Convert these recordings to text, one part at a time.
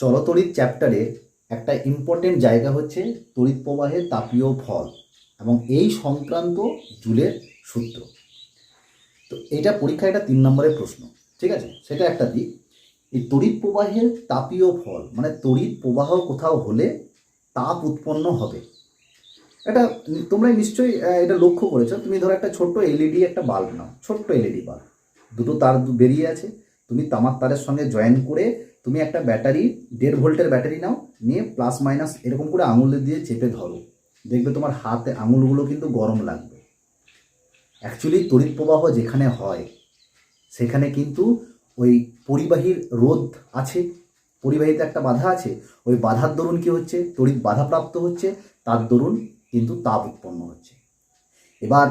চলতড়িৎ চ্যাপ্টারের একটা ইম্পর্টেন্ট জায়গা হচ্ছে তড়িৎ প্রবাহের তাপীয় ফল এবং এই সংক্রান্ত জুলের সূত্র। তো এটা পরীক্ষায় এটা তিন নম্বরের প্রশ্ন, ঠিক আছে? সেটা একটা দিক। এই তড়িৎ প্রবাহের তাপীয় ফল মানে তড়িৎ প্রবাহ কোথাও হলে তাপ উৎপন্ন হবে। এটা তোমরা নিশ্চয়ই এটা লক্ষ্য করেছ। তুমি ধরো একটা ছোট্ট এলইডি একটা বাল্ব নাও, ছোট্ট এলইডি বাল্ব দুটো তার বেরিয়ে আছে। তুমি তামার তারের সঙ্গে জয়েন করে তুমি একটা ব্যাটারি, দেড় ভোল্টের ব্যাটারি নাও, নিয়ে প্লাস মাইনাস এরকম করে আঙুল দিয়ে চেপে ধরো। দেখবে তোমার হাতে আঙুলগুলো কিন্তু গরম লাগবে। অ্যাকচুয়ালি তড়িৎ প্রবাহ যেখানে হয়, সেখানে কিন্তু ওই পরিবাহীর রোধ আছে। পরিবাহীতে একটা বাধা আছে, ওই বাধার দরুন কি হচ্ছে? তড়িৎ বাধাপ্রাপ্ত হচ্ছে, তার দরুন কিন্তু তাপ উৎপন্ন হচ্ছে। এবার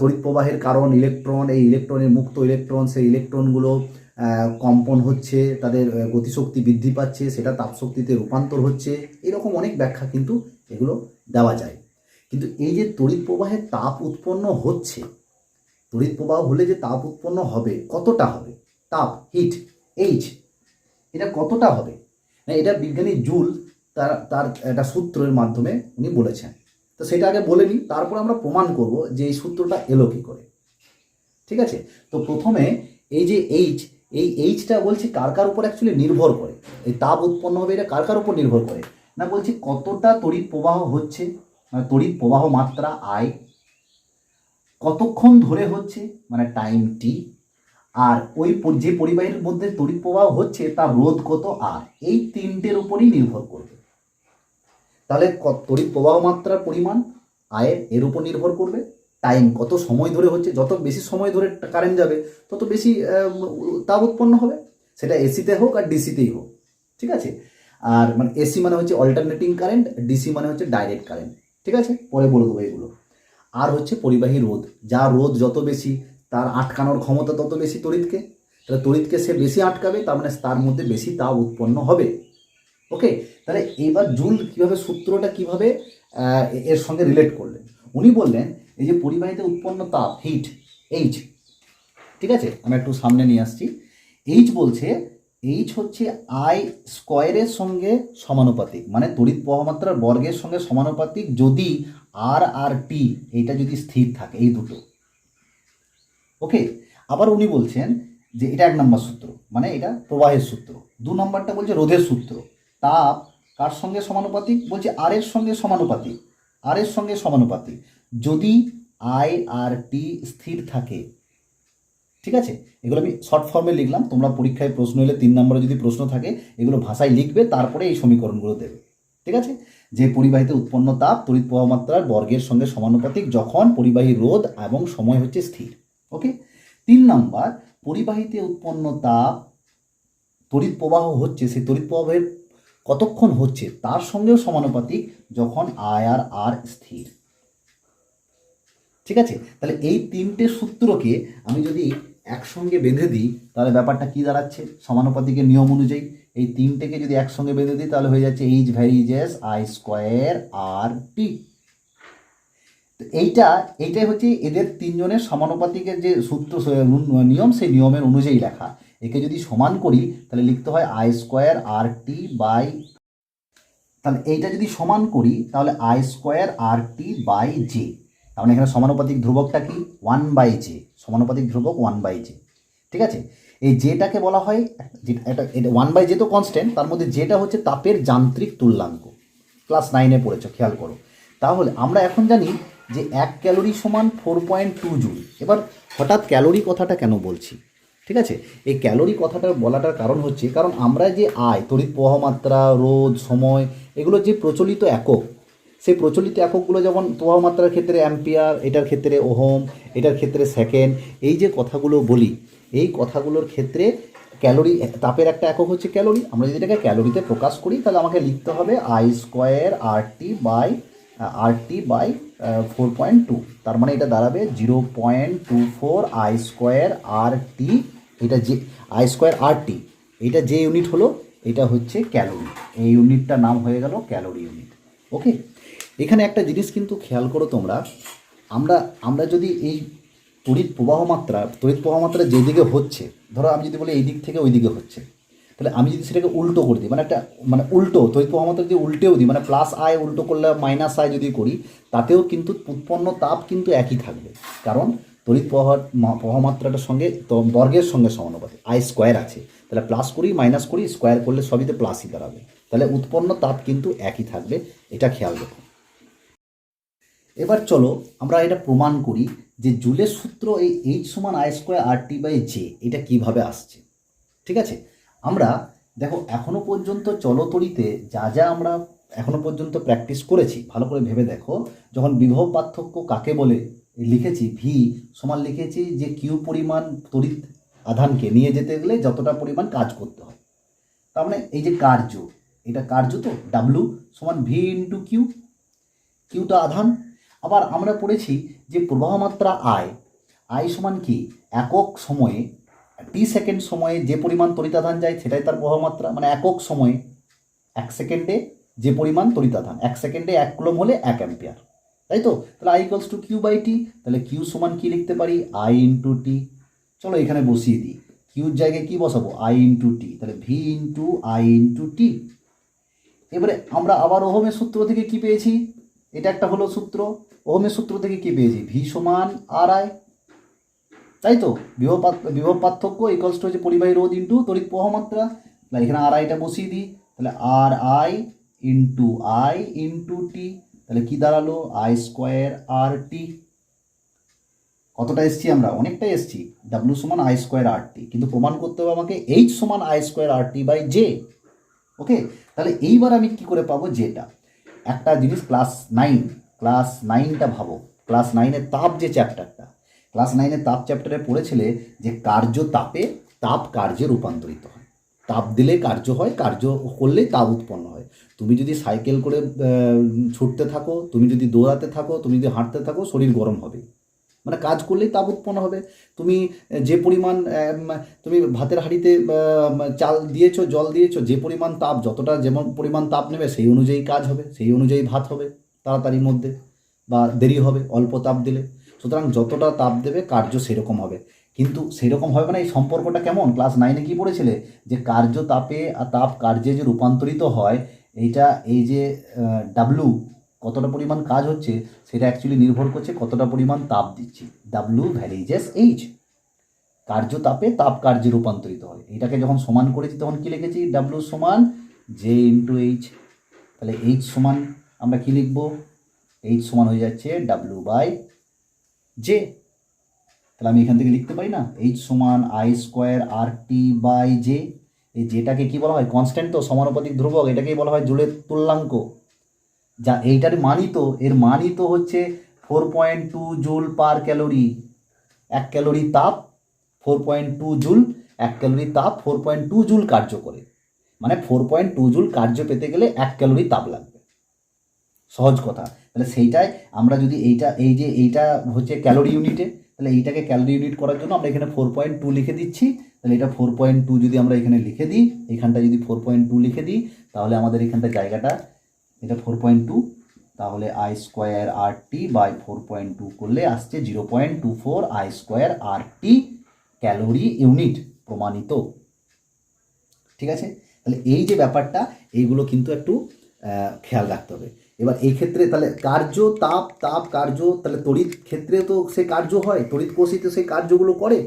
তড়িৎ প্রবাহের কারণ ইলেকট্রন এই ইলেকট্রনের মুক্ত ইলেকট্রন সেই ইলেকট্রনগুলো কম্পন হচ্ছে, তাদের গতিশক্তি বৃদ্ধি পাচ্ছে, সেটা তাপশক্তিতে রূপান্তর হচ্ছে, এরকম অনেক ব্যাখ্যা কিন্তু এগুলো দেওয়া যায়। কিন্তু এই যে তড়িৎ প্রবাহে তাপ উৎপন্ন হচ্ছে, তড়িৎ প্রবাহ হলে যে তাপ উৎপন্ন হবে, কতটা হবে? তাপ হিট এইচ এটা কতটা হবে? এটা বিজ্ঞানী জুল তার তার একটা সূত্রের মাধ্যমে উনি বলেছেন। তো সেটা আগে বলে নিই, তারপর আমরা প্রমাণ করব যে এই সূত্রটা এলো কী করে। ঠিক আছে? তো প্রথমে এই যে এইচ এই এইচটা বলছি কার কার উপর অ্যাকচুয়ালি নির্ভর করে? এই তাপ উৎপন্ন হবে এটা কার কার উপর নির্ভর করে? না বলছি কতটা তড়িৎ প্রবাহ হচ্ছে? মানে তড়িৎ প্রবাহ মাত্রা আয় কতক্ষণ ধরে হচ্ছে? মানে টাইম টি আর ওই যে পরিবাহীর মধ্যে তড়িৎ প্রবাহ হচ্ছে তার রোধ কত আর এই তিনটের উপরই নির্ভর করবে। তাহলে তড়িৎ প্রবাহ মাত্রার পরিমাণ আয়ের এর উপর নির্ভর করবে। টাইম কত সময় ধরে হচ্ছে, যত বেশি সময় ধরে কারেন্ট যাবে, তত বেশি তাপ উৎপন্ন হবে। সেটা এসিতে হোক আর ডিসিতেই হোক, ঠিক আছে? আর মানে এসি মানে হচ্ছে অল্টারনেটিং কারেন্ট ডিসি মানে হচ্ছে ডাইরেক্ট কারেন্ট ঠিক আছে? পরে বলে দেবো এগুলো। আর হচ্ছে পরিবাহী রোধ, যা রোধ যত বেশি, তার আটকানোর ক্ষমতা তত বেশি তড়িৎকে। তাহলে তড়িৎকে সে বেশি আটকাবে, তার মানে তার মধ্যে বেশি তাপ উৎপন্ন হবে। ওকে তাহলে এবার জুল কীভাবে সূত্রটা কীভাবে এর সঙ্গে রিলেট করলেন? উনি বললেন এই যে পরিবাহীতে উৎপন্ন তাপ হিট এইচ ঠিক আছে? আমি একটু সামনে নিয়ে আসছি। এইচ বলছে এইচ হচ্ছে আই স্কোয়ারের সঙ্গে সমানুপাতিক মানে তড়িৎ প্রবাহমাত্রার বর্গের সঙ্গে সমানুপাতিক যদি আর আর টি এইটা যদি স্থির থাকে, এই দুটো। ওকে আবার উনি বলছেন যে এটা এক নম্বর সূত্র মানে এটা প্রবাহের সূত্র। দু নম্বরটা বলছে রোধের সূত্র। তাপ কার সঙ্গে সমানুপাতিক? বলছে আর এর সঙ্গে সমানুপাতিক। আর এর সঙ্গে সমানুপাতিক। যদি আই আর টি স্থির থাকে, ঠিক আছে? এগুলো আমি শর্ট ফর্মে লিখলাম, তোমরা পরীক্ষায় প্রশ্ন এলে তিন নম্বরে যদি প্রশ্ন থাকে, এগুলো ভাষায় লিখবে, তারপরে এই সমীকরণগুলো দেবে, ঠিক আছে? যে পরিবাহীতে উৎপন্ন তাপ তড়িৎ প্রবাহমাত্রার বর্গের সঙ্গে সমানুপাতিক যখন পরিবাহী রোধ এবং সময় হচ্ছে স্থির ওকে তিন নাম্বার, পরিবাহীতে উৎপন্ন তাপ তড়িৎ প্রবাহ হচ্ছে, সেই তড়িৎ প্রবাহের কতক্ষণ হচ্ছে, তার সঙ্গেও সমানুপাতিক যখন আয় আর আর স্থির। ঠিক আছে? তাহলে এই তিনটে সূত্রকে আমি যদি একসঙ্গে বেঁধে দিই, তাহলে ব্যাপারটা কি দাঁড়াচ্ছে? সমানুপাতিকের নিয়ম অনুযায়ী এই তিনটেকে যদি একসঙ্গে বেঁধে দিই, তাহলে হয়ে যাচ্ছে H varies I square R T তো এইটা, এইটাই হচ্ছে এদের তিনজনের সমানুপাতিকের যে সূত্র নিয়ম, সেই নিয়মের অনুযায়ী লেখা। একে যদি সমান করি, তাহলে লিখতে হয় I square R T by তাহলে এইটা যদি সমান করি, তাহলে I square R T by J মানে এখানে সমানুপাতিক ধ্রুবকটা কি? ওয়ান বাই জে সমানুপাতিক ধ্রুবক ওয়ান বাই জে ঠিক আছে? এই জেটাকে বলা হয় এটা এটা ওয়ান বাই জে তো কনস্ট্যান্ট তার মধ্যে যেটা হচ্ছে তাপের যান্ত্রিক তুল্যাঙ্ক। ক্লাস নাইনে পড়েছো, খেয়াল করো। তাহলে আমরা এখন জানি যে এক ক্যালোরি সমান ফোর পয়েন্ট টু জুল এবার হঠাৎ ক্যালোরি কথাটা কেন বলছি? ঠিক আছে? এই ক্যালোরি কথাটা বলাটার কারণ হচ্ছে, কারণ আমরা যে আয় তড়িৎ প্রবাহমাত্রা রোদ সময়, এগুলো যে প্রচলিত একক সেই প্রচলিত এককগুলো যেমন প্রবাহমাত্রার ক্ষেত্রে অ্যাম্পিয়ার, এটার ক্ষেত্রে ওহম, এটার ক্ষেত্রে সেকেন্ড, এই যে কথাগুলো বলি, এই কথাগুলোর ক্ষেত্রে ক্যালোরি, তাপের একটা একক হচ্ছে ক্যালোরি। আমরা যদি এটাকে ক্যালোরিতে প্রকাশ করি, তাহলে আমাকে লিখতে হবে I square R T by R T by four point two তার মানে এটা দাঁড়াবে zero point two four I square R T এটা যে আই স্কোয়ার আর টি এটা যে ইউনিট হলো, এটা হচ্ছে ক্যালোরি। এই ইউনিটটার নাম হয়ে গেল ক্যালোরি ইউনিট ওকে এখানে একটা জিনিস কিন্তু খেয়াল করো তোমরা, আমরা আমরা যদি এই তড়িৎ প্রবাহ মাত্রা, তড়িৎ প্রবাহ মাত্রা যেদিকে হচ্ছে, ধরো আমি যদি বলি এই দিক থেকে ওই দিকে হচ্ছে, তাহলে আমি যদি সেটাকে উল্টো করে দিই মানে একটা মানে উল্টো, তড়িৎ প্রবাহমাত্রা যদি উল্টেও দিই মানে প্লাস আয় উল্টো করলে মাইনাস আয় যদি করি, তাতেও কিন্তু উৎপন্ন তাপ কিন্তু একই থাকবে। কারণ তড়িৎ প্রবাহ, মা- প্রবাহমাত্রাটার সঙ্গে তো- বর্গের সঙ্গে সমানুপাতি আই স্কোয়ার আছে, তাহলে প্লাস করি মাইনাস করি স্কোয়ার করলে সবই তো প্লাসই দাঁড়াবে। তাহলে উৎপন্ন তাপ কিন্তু একই থাকবে, এটা খেয়াল রাখুন এবার চলো আমরা এটা প্রমাণ করি যে জুলের সূত্র এই এইচ সমান I square R T by J এটা কীভাবে আসছে। ঠিক আছে? আমরা, দেখো, এখনও পর্যন্ত চলতরিতে যা যা আমরা এখনও পর্যন্ত প্র্যাকটিস করেছি, ভালো করে ভেবে দেখো, যখন বিভব পার্থক্য কাকে বলে, লিখেছি ভি সমান লিখেছি যে কিউ পরিমাণ তড়িৎ আধানকে নিয়ে যেতে গেলে যতটা পরিমাণ কাজ করতে হয়। তার মানে এই যে কার্য, এটা কার্য তো? ডাব্লু সমান ভি ইন্টু কিউ কিউটা আধান আবার আমরা পড়েছি যে প্রবাহ মাত্রা আয় আয় সমান কি? একক সময়ে টি সেকেন্ড সময়ে যে পরিমাণ তড়িতাধান যায় সেটাই তার প্রবাহ মাত্রা মানে একক সময়ে এক সেকেন্ডে যে পরিমাণ তরিতাধান, এক সেকেন্ডে এক কুলম হলে এক অ্যাম্পিয়ার। তাই তো? তাহলে I equals to Q by T তাহলে কিউ সমান কি লিখতে পারি? আই ইন্টু টি চলো এখানে বসিয়ে দিই। কিউর জায়গায় কি বসাবো? আই ইন্টু টি তাহলে V into I into T এবারে আমরা আবার ওহমের সূত্র থেকে কি পেয়েছি? এটা একটা হলো সূত্র। ওহমের সূত্র থেকে কি পেয়েছি? ভি সমান আর আই। তাই তো? বিভব বিভব পার্থক্য ইকলস টু হচ্ছে পরিবাহী রোধ ইন্টু তড়িৎ প্রবাহ মাত্রা। তাহলে এখানে আর আইটা বসিয়ে দিই। তাহলে R I into I into T তাহলে কি দাঁড়াল? আই স্কোয়ার আর টি কতটা এসছি আমরা? অনেকটাই এসছি। ডাব্লু সমান আই স্কোয়ার আর টি কিন্তু প্রমাণ করতে হবে আমাকে এইচ সমান I square R T by J okay তাহলে এইবার আমি কি করে পাবো? যেটা একটা জিনিস ক্লাস নাইন ক্লাস নাইনটা ভাবো। ক্লাস নাইনের তাপ যে চ্যাপ্টারটা ক্লাস নাইনের তাপ চ্যাপ্টারে পড়েছিলে যে কার্য তাপে তাপ কার্যে রূপান্তরিত হয়। তাপ দিলে কার্য হয়, কার্য করলে তাপ উৎপন্ন হয়। তুমি যদি সাইকেল করে ছুটতে থাকো, তুমি যদি দৌড়াতে থাকো, তুমি যদি হাঁটতে থাকো, শরীর গরম হবে। মানে কাজ করলেই তাপ উৎপন্ন হবে। তুমি যে পরিমাণ তুমি ভাতের হাঁড়িতে চাল দিয়েছ, জল দিয়েছ, যে পরিমাণ তাপ, যতটা যেমন পরিমাণ তাপ নেবে, সেই অনুযায়ী কাজ হবে, সেই অনুযায়ী ভাত হবে তাড়াতাড়ির মধ্যে বা দেরি হবে অল্প তাপ দিলে। সুতরাং যতটা তাপ দেবে, কার্য সেরকম হবে। কিন্তু সেরকম হবে না এই সম্পর্কটা কেমন? ক্লাস নাইনে কি পড়েছিলে যে কার্য তাপে আর তাপ কার্যে যে রূপান্তরিত হয়, এইটা এই যে ডাব্লু কতটা পরিমাণ কাজ হচ্ছে সেটা অ্যাকচুয়ালি নির্ভর করছে কতটা পরিমাণ তাপ দিচ্ছি। ডাব্লু ভ্যারিজেস এইচ কার্য তাপে তাপ কার্যে রূপান্তরিত হয়। এটাকে যখন সমান করেছি তখন কী লিখেছি? ডাব্লু সমান জে ইন্টু এইচ তাহলে এইচ সমান আমরা কী লিখব? এইচ সমান হয়ে যাচ্ছে ডাব্লু বাই জে তাহলে আমি এখান থেকে লিখতে পারি না? এইচ সমান I square R T by J এই যেটাকে কী বলা হয়? কনস্ট্যান্ট তো সমানুপাতিক ধ্রুবক। এটাকেই বলা হয় জুলের তুল্যাঙ্ক। যা এইটার মানই তো, এর মানই তো হচ্ছে four point two joule per calorie এক ক্যালোরি তাপ ফোর পয়েন্ট টু জুল এক ক্যালোরি তাপ ফোর পয়েন্ট টু জুল কার্য করে। মানে ফোর পয়েন্ট টু জুল কার্য পেতে গেলে এক ক্যালোরি তাপ লাগবে। সহজ কথা। তাহলে সেইটাই আমরা যদি এইটা, এই যে এইটা হচ্ছে ক্যালোরি ইউনিটে তাহলে এইটাকে ক্যালোরি ইউনিট করার জন্য আমরা এখানে ফোর পয়েন্ট টু লিখে দিচ্ছি। তাহলে এটা ফোর পয়েন্ট টু যদি আমরা এখানে লিখে দিই, এখানটা যদি ফোর পয়েন্ট টু লিখে দিই, তাহলে আমাদের এখানটা জায়গাটা এটা ফোর পয়েন্ট টু তাহলে I square R T by four point two করলে আসছে zero point two four I square R T calorie unit প্রমাণিত। ঠিক আছে? তাহলে এই যে ব্যাপারটা, এইগুলো কিন্তু একটু খেয়াল রাখতে হবে। এবার এই ক্ষেত্রে তাহলে কার্য, তাপ তাপ কার্য, তাহলে তড়িৎ ক্ষেত্রে তো সে কার্য হয়, তড়িৎ কোষই তো সেই কার্যগুলো করে।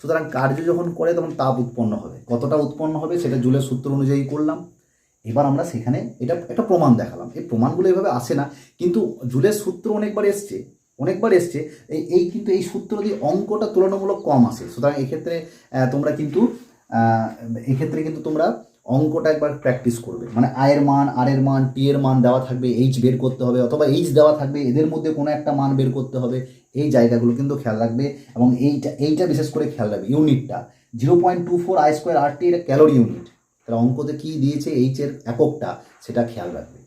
সুতরাং কার্য যখন করে, তখন তাপ উৎপন্ন হবে। কতটা উৎপন্ন হবে, সেটা জুলের সূত্র অনুযায়ী করলাম। এবার আমরা সেখানে এটা একটা প্রমাণ দেখালাম। এই প্রমাণগুলো এভাবে আসে না, কিন্তু জুলের সূত্র অনেকবার এসছে অনেকবার এসছে। এই এই কিন্তু এই সূত্র দিয়ে অঙ্কটা তুলনামূলক কম আসে। সুতরাং এক্ষেত্রে তোমরা কিন্তু এক্ষেত্রে কিন্তু তোমরা অঙ্কটা একবার প্র্যাকটিস করবে। মানে আয়ের মান আর এর মান টি এর মান দেওয়া থাকবে এইচ বের করতে হবে, অথবা এইচ দেওয়া থাকবে, এদের মধ্যে কোনো একটা মান বের করতে হবে। এই জায়গাগুলো কিন্তু খেয়াল রাখবে এবং এইটা এইটা বিশেষ করে খেয়াল রাখবে। ইউনিটটা zero point two four I square R T এটা ক্যালোরি ইউনিট তাহলে অঙ্কতে কী দিয়েছে এইচের এককটা, সেটা খেয়াল রাখবে।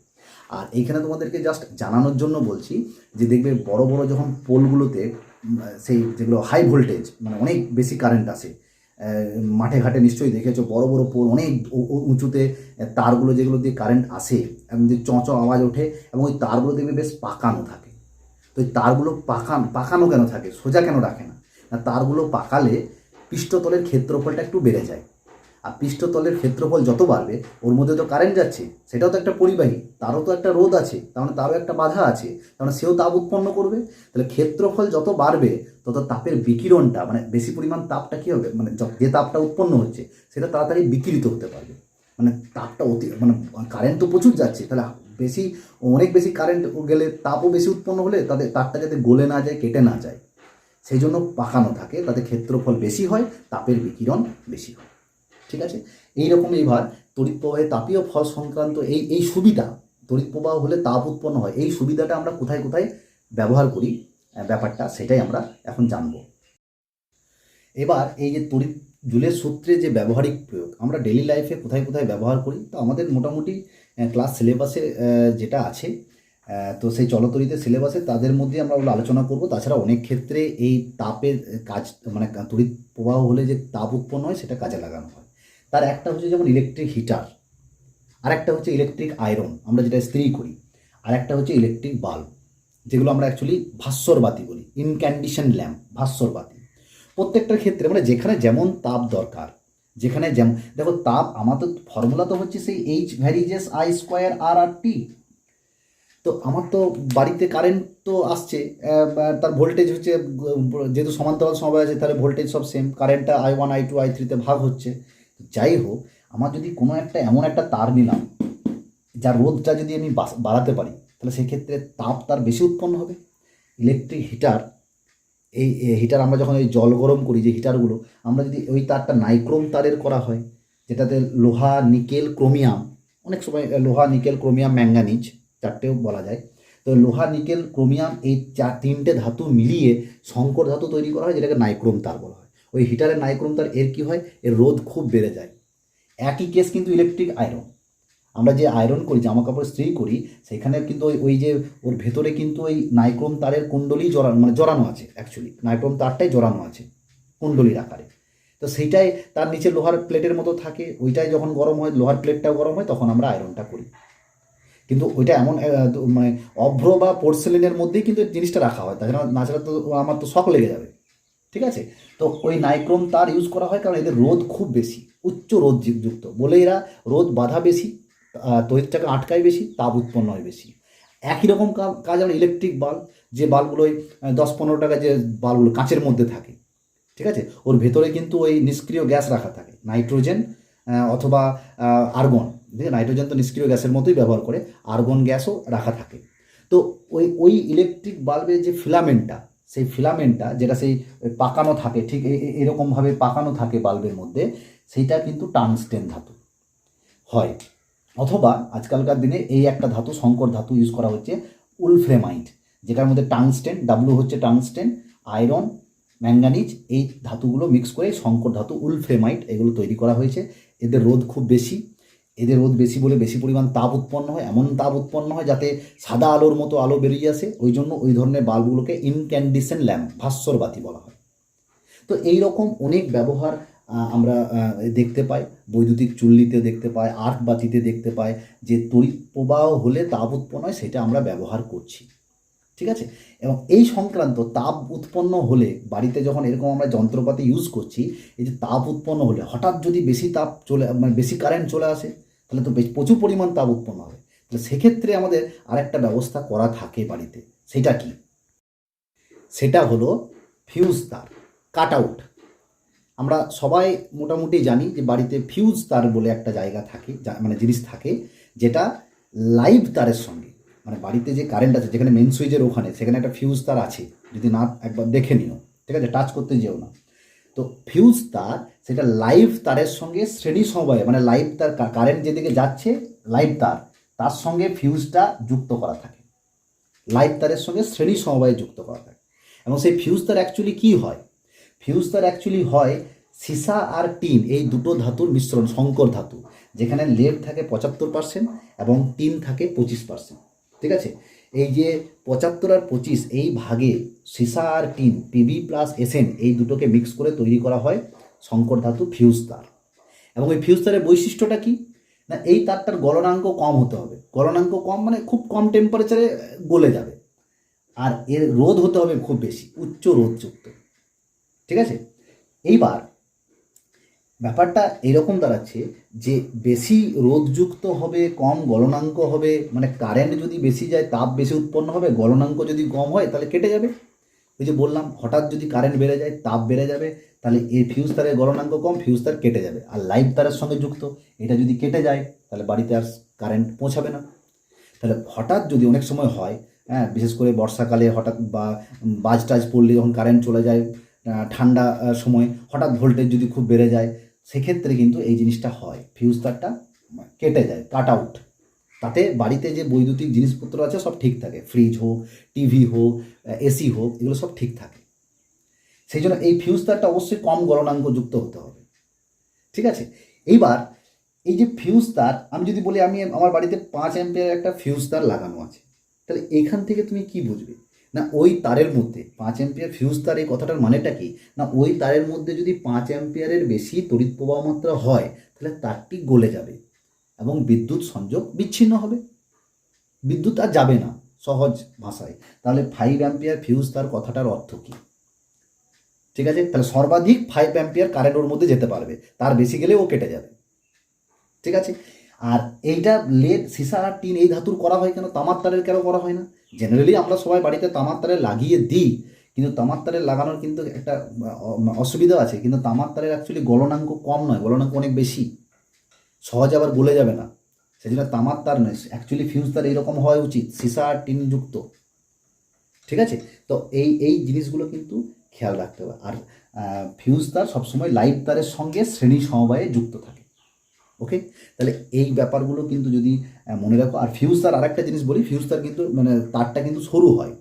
আর এইখানে তোমাদেরকে জাস্ট জানানোর জন্য বলছি যে দেখবে বড় বড় যখন পোলগুলোতে সেই যেগুলো হাই ভোল্টেজ মানে অনেক বেশি কারেন্ট আসে মাঠে ঘাটে নিশ্চয়ই দেখেছ, বড় বড় পোল অনেক উঁচুতে তারগুলো যেগুলো দিয়ে কারেন্ট আসে এবং যে চঁ চঁ আওয়াজ ওঠে, এবং ওই তারগুলো দেখবে বেশ পাকানো থাকে। তো ওই তারগুলো পাকান, পাকানো কেন থাকে? সোজা কেন রাখে না? না, তারগুলো পাকালে পৃষ্ঠতলের ক্ষেত্রফলটা একটু বেড়ে যায়। আর পৃষ্ঠতলের ক্ষেত্রফল যত বাড়বে, ওর মধ্যে তো কারেন্ট যাচ্ছে, সেটাও তো একটা পরিবাহী, তারও তো একটা রোধ আছে মানে তারও একটা বাধা আছে মানে সেও তাপ উৎপন্ন করবে? তাহলে ক্ষেত্রফল যত বাড়বে, তত তাপের বিকিরণটা মানে বেশি পরিমাণ তাপটা কী হবে? মানে যে তাপটা উৎপন্ন হচ্ছে, সেটা তাড়াতাড়ি বিকিরিত হতে পারবে। মানে তাপটা অতি মানে কারেন্ট তো প্রচুর যাচ্ছে, তাহলে বেশি, অনেক বেশি কারেন্ট গেলে তাপও বেশি উৎপন্ন হলে তাদের তারটা যাতে গলে না যায়, কেটে না যায়। সেই জন্য পাকানো থাকে, তাতে ক্ষেত্রফল বেশি হয়, তাপের বিকিরণ বেশি হয়। ঠিক আছে? এইরকম এইবার তড়িৎ প্রবাহে তাপীয় ফল সংক্রান্ত এই এই সুবিধা, তড়িৎ প্রবাহ হলে তাপ উৎপন্ন হয়, এই সুবিধাটা আমরা কোথায় কোথায় ব্যবহার করি? ব্যাপারটা সেটাই আমরা এখন জানব। এবার এই যে তড়িৎ জুলের সূত্রে যে ব্যবহারিক প্রয়োগ, আমরা ডেলি লাইফে কোথায় কোথায় ব্যবহার করি? তো আমাদের মোটামুটি ক্লাস সিলেবাসে যেটা আছে তো সেই চলতরিতে সিলেবাসে তাদের মধ্যে আমরা ওগুলো আলোচনা করব। তাছাড়া অনেক ক্ষেত্রে এই তাপের কাজ মানে তড়িৎ প্রবাহ হলে যে তাপ উৎপন্ন হয়, সেটা কাজে লাগানো হয়। তার একটা হচ্ছে যেমন ইলেকট্রিক হিটার আর একটা হচ্ছে ইলেকট্রিক আয়রন আমরা যেটা স্ত্রী করি আর একটা হচ্ছে ইলেকট্রিক বাল্ব যেগুলো আমরা অ্যাকচুয়ালি ভাস্বর বাতি বলি ইনক্যান্ডিশন ল্যাম্প ভাস্বর বাতি। প্রত্যেকটার ক্ষেত্রে মানে যেখানে যেমন তাপ দরকার, যেখানে যেমন দেখো তাপ আমার তো ফর্মুলা তো হচ্ছে সেই H varies I square R R T তো আমার তো বাড়িতে কারেন্ট তো আসছে তার ভোল্টেজ হচ্ছে, যেহেতু সমান্তরাল সময় আছে, তাহলে ভোল্টেজ সব সেম কারেন্টটা I one I two I থ্রিতে ভাগ হচ্ছে। যাই হোক, আমার যদি কোনো একটা এমন একটা তার নিলাম, যার রোদটা যদি আমি বাড়াতে পারি, তাহলে সেক্ষেত্রে তাপ তার বেশি উৎপন্ন হবে। ইলেকট্রিক হিটার, এই হিটার আমরা যখন এই জল গরম করি, যে হিটারগুলো, আমরা যদি ওই তারটা নাইক্রোম তারের করা হয়, যেটাতে লোহা, নিকেল, ক্রোমিয়াম, অনেক সময় লোহা, নিকেল, ক্রোমিয়াম, ম্যাঙ্গানিজ চারটেও বলা যায়, তো লোহা, নিকেল, ক্রোমিয়াম এই চার তিনটে ধাতু মিলিয়ে সংকর ধাতু তৈরি করা হয়, যেটাকে নাইক্রোম তার বলা হয়। ওই হিটারের নাইক্রোম তার এর কী হয়? এর রোধ খুব বেড়ে যায়। একই কেস কিন্তু ইলেকট্রিক আয়রন আমরা যে আয়রন করি জামা কাপড় স্ত্রী করি, সেখানে কিন্তু ওই ওই যে ওর ভেতরে কিন্তু ওই নাইক্রোম তারের কুণ্ডলি জড়ানো মানে জড়ানো আছে অ্যাকচুয়ালি নাইক্রোম তারটাই জড়ানো আছে কুণ্ডলির আকারে। তো সেইটাই তার নিচে লোহার প্লেটের মতো থাকে। ওইটাই যখন গরম হয়, লোহার প্লেটটাও গরম হয়, তখন আমরা আয়রনটা করি। কিন্তু ওইটা এমন মানে অভ্র বা পোর্সেলিনের মধ্যেই কিন্তু জিনিসটা রাখা হয়। তাছাড়া নাছাড়া তো আমার তো শখ লেগে যাবে। ঠিক আছে? তো ওই নাইক্রোম তার ইউজ করা হয় কারণ এদের রোদ খুব বেশি, উচ্চ যু- যুক্ত বলে এরা রোদ বাধা বেশি তড়িৎটাকে আটকায় বেশি, তাপ উৎপন্ন হয় বেশি। একই রকম কাজ আমরা ইলেকট্রিক বাল্ব যে বাল্বগুলো ওই দশ পনেরো টাকা যে বাল্বগুলো কাঁচের মধ্যে থাকে, ঠিক আছে? ওর ভেতরে কিন্তু ওই নিষ্ক্রিয় গ্যাস রাখা থাকে নাইট্রোজেন অথবা আর্গন ঠিক নাইট্রোজেন তো নিষ্ক্রিয় গ্যাসের মতোই ব্যবহার করে আর্গন গ্যাসও রাখা থাকে। তো ওই ওই ইলেকট্রিক বাল্বের যে ফিলামেন্টটা সেই ফিলামেন্টটা, যেটা সেই পাকানো থাকে, ঠিক এরকমভাবে পাকানো থাকে বাল্বের মধ্যে, সেইটা কিন্তু টাংস্টেন ধাতু হয়। অথবা আজকালকার দিনে এই একটা ধাতু সংকর ধাতু ইউজ করা হচ্ছে, উলফ্রেমাইট, যেটার মধ্যে টাংস্টেন ডাব্লু হচ্ছে টাংস্টেন, আয়রন, ম্যাঙ্গানিজ, এই ধাতুগুলো মিক্স করে সংকর ধাতু, উলফ্রেমাইট এগুলো তৈরি করা হয়েছে। এদের রোধ খুব বেশি। এদের রোদ বেশি বলে বেশি পরিমাণ তাপ উৎপন্ন হয়, এমন তাপ উৎপন্ন হয় যাতে সাদা আলোর মতো আলো বেরিয়ে আসে। ওই জন্য ওই ধরনের বাল্বগুলোকে ইনক্যান্ডিসেন্ট ল্যাম্প ভাস্বর বাতি বলা হয়। তো এই রকম অনেক ব্যবহার আমরা দেখতে পাই। বৈদ্যুতিক চুল্লিতে দেখতে পাই আর্ট বাতিতে দেখতে পাই। যে তড়িৎ প্রবাহ হলে তাপ উৎপন্ন হয়, সেটা আমরা ব্যবহার করছি। ঠিক আছে? এবং এই সংক্রান্ত তাপ উৎপন্ন হলে বাড়িতে যখন এরকম আমরা যন্ত্রপাতি ইউজ করছি, এই যে তাপ উৎপন্ন হলে হঠাৎ যদি বেশি তাপ চলে মানে বেশি কারেন্ট চলে আসে, তাহলে তো বেশ- প্রচুর পরিমাণ তাপ উৎপন্ন হবে। তাহলে সেক্ষেত্রে আমাদের আরেকটা ব্যবস্থা করা থাকে বাড়িতে। সেটা কি? সেটা হলো ফিউজ তার কাট আউট আমরা সবাই মোটামুটি জানি যে বাড়িতে ফিউজ তার বলে একটা জায়গা থাকে মানে জিনিস থাকে, যেটা লাইভ তারের সঙ্গে। মানে বাড়িতে যে কারেন্ট আছে, যেখানে মেন সুইচের ওখানে, সেখানে একটা ফিউজ তার আছে। যদি না একবার দেখে নিও, ঠিক আছে? টাচ করতে যেও না। তো ফিউজ তার, সেটা লাইভ তারের সঙ্গে শ্রেণি সমবায়ে মানে লাইভ তার কারেন্ট যেদিকে যাচ্ছে লাইভ তার। তার সঙ্গে ফিউজটা যুক্ত করা থাকে। লাইভ তারের সঙ্গে শ্রেণি সমবায়ে যুক্ত করা থাকে। এবং সেই ফিউজ তার অ্যাকচুয়ালি কী হয়? ফিউজ তার অ্যাকচুয়ালি হয় সীসা আর টিন, এই দুটো ধাতুর মিশ্রণ সংকর ধাতু, যেখানে লেড থাকে পঁচাত্তর পার্সেন্ট এবং টিন থাকে পঁচিশ পার্সেন্ট ঠিক আছে? এই যে পঁচাত্তর আর পঁচিশ, এই ভাগে সীসা আর টিন পিবি প্লাস এসএন এই দুটোকে মিক্স করে তৈরি করা হয় শঙ্কর ধাতু ফিউজ তার। এবং ওই ফিউজ তারের বৈশিষ্ট্যটা কী? না, এই তারটার গলনাঙ্ক কম হতে হবে। গলনাঙ্ক কম মানে খুব কম টেম্পারেচারে গলে যাবে। আর এর রোধ হতে হবে খুব বেশি, উচ্চ রোধযুক্ত। ঠিক আছে? এইবার ব্যাপারটা এরকম দাঁড়াচ্ছে যে বেশি রোদযুক্ত হবে, কম গলনাঙ্ক হবে মানে কারেন্ট যদি বেশি যায়, তাপ বেশি উৎপন্ন হবে, গলনাঙ্ক যদি কম হয়, তাহলে কেটে যাবে। ওই যে বললাম, হঠাৎ যদি কারেন্ট বেড়ে যায়, তাপ বেড়ে যাবে, তাহলে এই ফিউজ তারের গলনাঙ্ক কম ফিউজ তার কেটে যাবে। আর লাইট তারের সঙ্গে যুক্ত, এটা যদি কেটে যায়, তাহলে বাড়িতে আর কারেন্ট পৌঁছাবে না। তাহলে হঠাৎ যদি অনেক সময় হয় হ্যাঁ বিশেষ করে বর্ষাকালে হঠাৎ বা বাজ টাজ পড়লে যখন কারেন্ট চলে যায় ঠান্ডা সময়, হঠাৎ ভোল্টেজ যদি খুব বেড়ে যায় সেক্ষেত্রে কিন্তু এই জিনিসটা হয়। ফিউজ তারটা কেটে যায় কাট আউট তাতে বাড়িতে যে বৈদ্যুতিক জিনিসপত্র আছে সব ঠিক থাকে। ফ্রিজ হোক টিভি হোক এসি হোক, এগুলো সব ঠিক থাকে। সেই জন্য এই ফিউজ তারটা অবশ্যই কম গলনাঙ্কযুক্ত হতে হবে। ঠিক আছে? এইবার এই যে ফিউজ তার, আমি যদি বলি আমি আমার বাড়িতে পাঁচ অ্যাম্পিয়ার একটা ফিউজ তার লাগানো আছে, তাহলে এখান থেকে তুমি কি বুঝবে? না, ওই তারের মধ্যে, পাঁচ অ্যাম্পিয়ার ফিউজ তার, এই কথাটার মানেটা কি? না, ওই তারের মধ্যে যদি পাঁচ অ্যাম্পিয়ারের বেশি তড়িৎ প্রবাহ মাত্রা হয়, তাহলে তারটি গলে যাবে এবং বিদ্যুৎ সংযোগ বিচ্ছিন্ন হবে। বিদ্যুৎ আর যাবে না, সহজ ভাষায়। তাহলে ফাইভ অ্যাম্পিয়ার ফিউজ তার কথাটার অর্থ কী? ঠিক আছে? তাহলে সর্বাধিক ফাইভ অ্যাম্পিয়ার কারেন্ট ওর মধ্যে যেতে পারবে, তার বেশি গেলে ও কেটে যাবে। ঠিক আছে? আর এইটা লেড সীসা আর টিন এই ধাতুর করা হয় কেন? তামার তারের কেন করা হয় না? জেনারেলি আমরা সবাই বাড়িতে তামার তারে লাগিয়ে দিই, কিন্তু তামার তারের লাগানোর কিন্তু একটা অসুবিধা আছে। কিন্তু তামার তারের অ্যাকচুয়ালি গলনাঙ্ক কম নয়, গলনাঙ্ক অনেক বেশি। সহজে আবার গলে যাবে না। সেই জন্য তামার তার নয় অ্যাকচুয়ালি ফিউজ তার এইরকম হওয়া উচিত, সীসা আর টিন যুক্ত। ঠিক আছে? তো এই এই জিনিসগুলো কিন্তু খেয়াল রাখতে হবে। আর ফিউজ তার সবসময় লাইট তারের সঙ্গে শ্রেণি সমবায়ে যুক্ত থাকে। ওকে তাহলে এই ব্যাপারগুলো কিন্তু যদি মনে রাখো, আর ফিউজ তার আরেকটা জিনিস বলি ফিউজ তার কিন্তু মানে তারটা কিন্তু সরু হয়।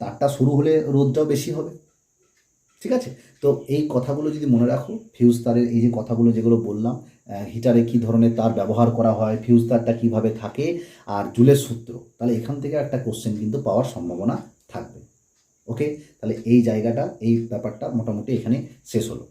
তারটা সরু হলে রোদটাও বেশি হবে। ঠিক আছে? তো এই কথাগুলো যদি মনে রাখো ফিউজ তারের এই যে কথাগুলো যেগুলো বললাম হিটারে কী ধরনের তার ব্যবহার করা হয় ফিউজ তারটা কীভাবে থাকে, আর জুলের সূত্র, তাহলে এখান থেকে একটা কোশ্চেন কিন্তু পাওয়ার সম্ভাবনা থাকবে। ওকে তাহলে এই জায়গাটা, এই ব্যাপারটা মোটামুটি এখানে শেষ হলো।